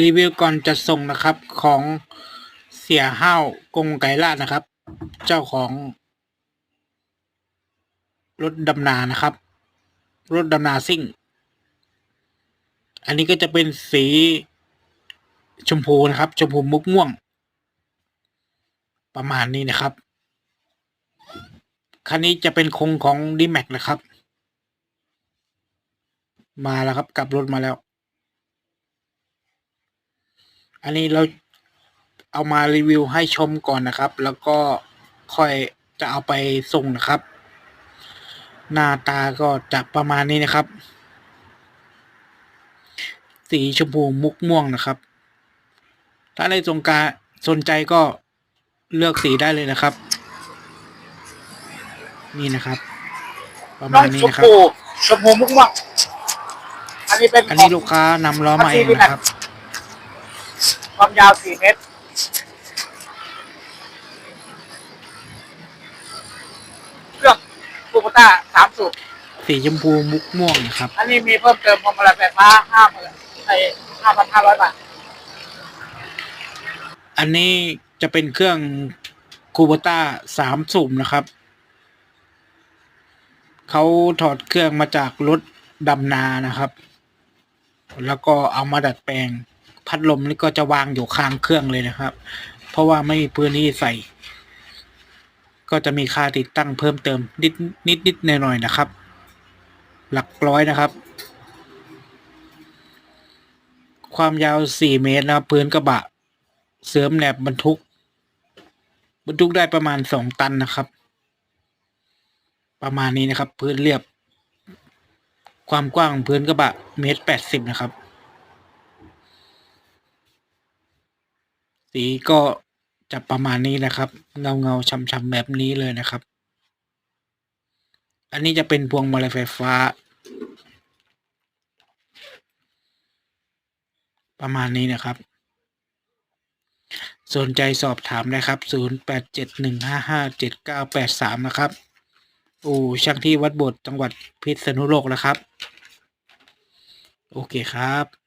รีวิวก่อนจะส่งนะครับของเสียห้าวกงไก่ลาดนะครับ เจ้าของ รถดำนานะครับ รถดำนาซิ่ง อันนี้ก็จะเป็นสีชมพูนะครับ ชมพูมุกม่วง ประมาณนี้นะครับ คันนี้จะเป็นคงของดีแม็กนะครับ มาแล้วครับกลับรถมาแล้ว อันนี้เราเอามารีวิวให้ชมก่อนนะครับ แล้วก็ค่อยจะเอาไปส่งนะครับ หน้าตาก็จะประมาณนี้นะครับ สีชมพูมุกม่วงนะครับ ถ้าในสงการสนใจก็เลือกสีได้เลยนะครับ นี่นะครับ ประน้มาองณนี้ชมนะครับพูชมพูมุกม่วงอันนี้เป็นอันนี้ลูกค้านำล้อมาเองนะครับ ความยาว 4 เมตร เครื่องคูปต้าสามสูบสีชมพูมุกม่วงนะครับ อันนี้มีเพิ่มเติมพวงมาลัยไฟฟ้าห้าหมื่นไอห้าพันห้าร้อยบาท อันนี้จะเป็นเครื่องคูโบต้าสามสุ่มนะครับ เขาถอดเครื่องมาจากรถดำนานะครับ แล้วก็เอามาดัดแปลง พัดลมนี่ก็จะวางอยู่ข้างเครื่องเลยนะครับ เพราะว่าไม่มีพื้นที่ใส่ ก็จะมีค่าติดตั้งเพิ่มเติม นิดนิดนิดหน่อยหน่อยๆนะครับ หลักร้อยนะครับ ความยาวสี่เมตรนะครับพื้นกระบะ เสริมแหนบบรรทุก บรรทุกได้ประมาณสองตันนะครับ ประมาณนี้นะครับ พื้นเรียบ ความกว้างของพื้นกระบะเมตรแปดสิบนะครับ สีก็จะประมาณนี้นะครับ เงาเงาๆช้ำๆแบบนี้เลยนะครับ อันนี้จะเป็นพวงมาลัยไฟฟ้า ประมาณนี้นะครับ สนใจสอบถามได้ครับ 0871557983 นะครับโอ้ช่างที่วัดโบทจังหวัดพิษณุโลกนะครับ โอเคครับ